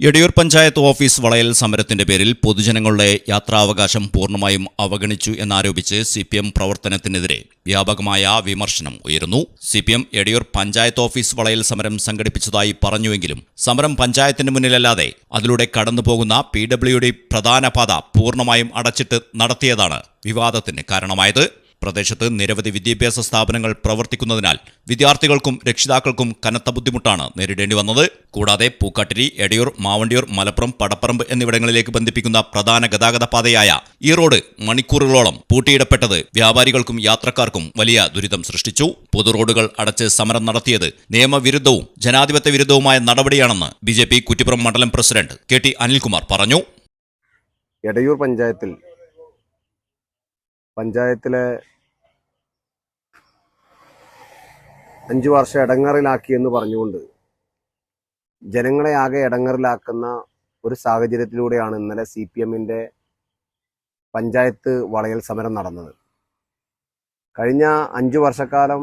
Ediyur panchayat office വളയൽ സമരത്തിന്റെ പേരിൽ പൊതുജനങ്ങളുടെ യാത്രാവകാശം പൂർണമായും അവഗണിച്ചു എന്നാരോപിച്ച് സി പി എം പ്രവർത്തനത്തിനെതിരെ വ്യാപകമായ വിമർശനം ഉയരുന്നു. C P M Edayur panchayat office വളയൽ സമരം സംഘടിപ്പിച്ചതായി പറഞ്ഞുവെങ്കിലും സമരം പഞ്ചായത്തിന് മുന്നിലല്ലാതെ അതിലൂടെ കടന്നുപോകുന്ന പി ഡബ്ല്യുഡി പ്രധാന പാത പൂർണമായും അടച്ചിട്ട് നടത്തിയതാണ് വിവാദത്തിന് കാരണമായത്. പ്രദേശത്ത് നിരവധി വിദ്യാഭ്യാസ സ്ഥാപനങ്ങൾ പ്രവർത്തിക്കുന്നതിനാൽ വിദ്യാർത്ഥികൾക്കും രക്ഷിതാക്കൾക്കും കനത്ത ബുദ്ധിമുട്ടാണ് നേരിടേണ്ടി വന്നത്. കൂടാതെ പൂക്കാട്ടിരി എടയൂർ മാവണ്ടിയൂർ മലപ്പുറം പടപ്പറമ്പ് എന്നിവിടങ്ങളിലേക്ക് ബന്ധിപ്പിക്കുന്ന പ്രധാന ഗതാഗത പാതയായ ഈ റോഡ് മണിക്കൂറുകളോളം പൂട്ടിയിടപ്പെട്ടത് വ്യാപാരികൾക്കും യാത്രക്കാർക്കും വലിയ ദുരിതം സൃഷ്ടിച്ചു. പൊതു റോഡുകൾ അടച്ച് സമരം നടത്തിയത് നിയമവിരുദ്ധവും ജനാധിപത്യ വിരുദ്ധവുമായ നടപടിയാണെന്ന് ബി ജെ പി കുറ്റിപ്പുറം മണ്ഡലം പ്രസിഡന്റ് കെ ടി അനിൽകുമാർ പറഞ്ഞു. എടയൂർ പഞ്ചായത്തിൽ പഞ്ചായത്തിലെ അഞ്ചു വർഷം ഇടങ്ങറിലാക്കി എന്ന് പറഞ്ഞുകൊണ്ട് ജനങ്ങളെ ആകെ ഇടങ്ങറിലാക്കുന്ന ഒരു സാഹചര്യത്തിലൂടെയാണ് ഇന്നലെ സി പി എമ്മിന്റെ പഞ്ചായത്ത് വളയൽ സമരം നടന്നത്. കഴിഞ്ഞ അഞ്ചു വർഷക്കാലം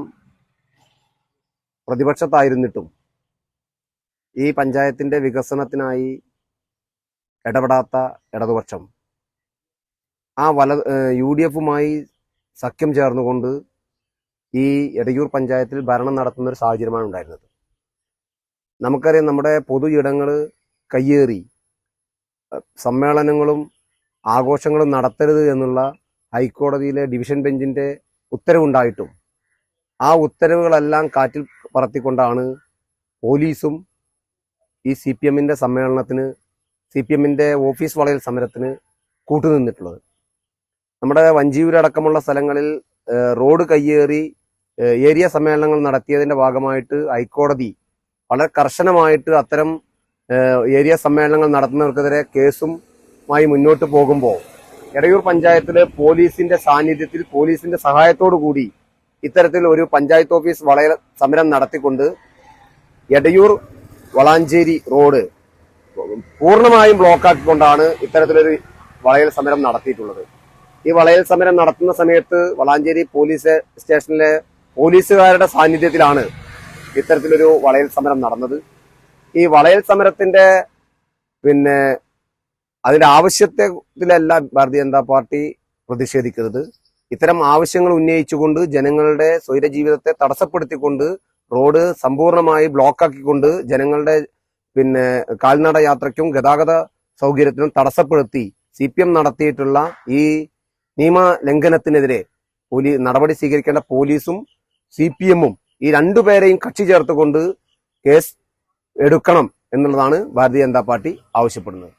പ്രതിപക്ഷത്തായിരുന്നിട്ടും ഈ പഞ്ചായത്തിന്റെ വികസനത്തിനായി ഇടപെടാത്ത ഇടതുപക്ഷം ആ വല യു ഡി എഫുമായി സഖ്യം ചേർന്നുകൊണ്ട് ഈ എടയൂർ പഞ്ചായത്തിൽ ഭരണം നടത്തുന്ന ഒരു സാഹചര്യമാണ് ഉണ്ടായിരുന്നത്. നമുക്കറിയാം നമ്മുടെ പൊതു ഇടങ്ങൾ കയ്യേറി സമ്മേളനങ്ങളും ആഘോഷങ്ങളും നടത്തരുത് എന്നുള്ള ഹൈക്കോടതിയിലെ ഡിവിഷൻ ബെഞ്ചിന്റെ ഉത്തരവുണ്ടായിട്ടും ആ ഉത്തരവുകളെല്ലാം കാറ്റിൽ പറത്തിക്കൊണ്ടാണ് പോലീസും ഈ സി പി എമ്മിന്റെ സമ്മേളനത്തിന് സി പി എമ്മിന്റെ ഓഫീസ് വളയൽ സമരത്തിന് കൂട്ടുനിന്നിട്ടുള്ളത്. നമ്മുടെ വഞ്ചിയൂരടക്കമുള്ള സ്ഥലങ്ങളിൽ റോഡ് കയ്യേറി ഏരിയ സമ്മേളനങ്ങൾ നടത്തിയതിന്റെ ഭാഗമായിട്ട് ഹൈക്കോടതി വളരെ കർശനമായിട്ട് അത്തരം ഏരിയ സമ്മേളനങ്ങൾ നടത്തുന്നവർക്കെതിരെ കേസുമായി മുന്നോട്ട് പോകുമ്പോൾ എടയൂർ പഞ്ചായത്തിലെ പോലീസിന്റെ സാന്നിധ്യത്തിൽ പോലീസിന്റെ സഹായത്തോടു കൂടി ഇത്തരത്തിൽ ഒരു പഞ്ചായത്ത് ഓഫീസ് വളയ സമരം നടത്തിക്കൊണ്ട് എടയൂർ വളാഞ്ചേരി റോഡ് പൂർണമായും ബ്ലോക്കാക്കിക്കൊണ്ടാണ് ഇത്തരത്തിലൊരു വളയൽ സമരം നടത്തിയിട്ടുള്ളത്. ഈ വളയൽ സമരം നടത്തുന്ന സമയത്ത് വളാഞ്ചേരി പോലീസ് സ്റ്റേഷനിലെ പോലീസുകാരുടെ സാന്നിധ്യത്തിലാണ് ഇത്തരത്തിലൊരു വളയൽ സമരം നടന്നത്. ഈ വളയൽ സമരത്തിന്റെ പിന്നെ അതിന്റെ ആവശ്യത്തിലല്ല ഭാരതീയ ജനതാ പാർട്ടി പ്രതിഷേധിക്കുന്നത്. ഇത്തരം ആവശ്യങ്ങൾ ഉന്നയിച്ചുകൊണ്ട് ജനങ്ങളുടെ സ്വൈര ജീവിതത്തെ തടസ്സപ്പെടുത്തിക്കൊണ്ട് റോഡ് സമ്പൂർണമായി ബ്ലോക്കാക്കിക്കൊണ്ട് ജനങ്ങളുടെ പിന്നെ കാൽനട യാത്രയ്ക്കും ഗതാഗത സൗകര്യത്തിനും തടസ്സപ്പെടുത്തി സി പി എം നടത്തിയിട്ടുള്ള ഈ നിയമ ലംഘനത്തിനെതിരെ പോലീ നടപടി സ്വീകരിക്കേണ്ട പോലീസും സി പി എമ്മും ഈ രണ്ടുപേരെയും കക്ഷി ചേർത്തുകൊണ്ട് കേസ് എടുക്കണം എന്നുള്ളതാണ് ഭാരതീയ ജനതാ പാർട്ടി ആവശ്യപ്പെടുന്നത്.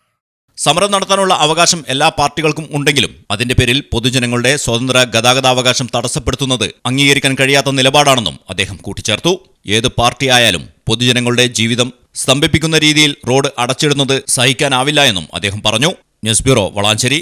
സമരം നടത്താനുള്ള അവകാശം എല്ലാ പാർട്ടികൾക്കും ഉണ്ടെങ്കിലും അതിന്റെ പേരിൽ പൊതുജനങ്ങളുടെ സ്വതന്ത്ര ഗതാഗതാവകാശം തടസ്സപ്പെടുത്തുന്നത് അംഗീകരിക്കാൻ കഴിയാത്ത നിലപാടാണെന്നും അദ്ദേഹം കൂട്ടിച്ചേർത്തു. ഏത് പാർട്ടിയായാലും പൊതുജനങ്ങളുടെ ജീവിതം സ്തംഭിപ്പിക്കുന്ന രീതിയിൽ റോഡ് അടച്ചിടുന്നത് സഹിക്കാനാവില്ല എന്നും അദ്ദേഹം പറഞ്ഞു. News bureau Valanchery.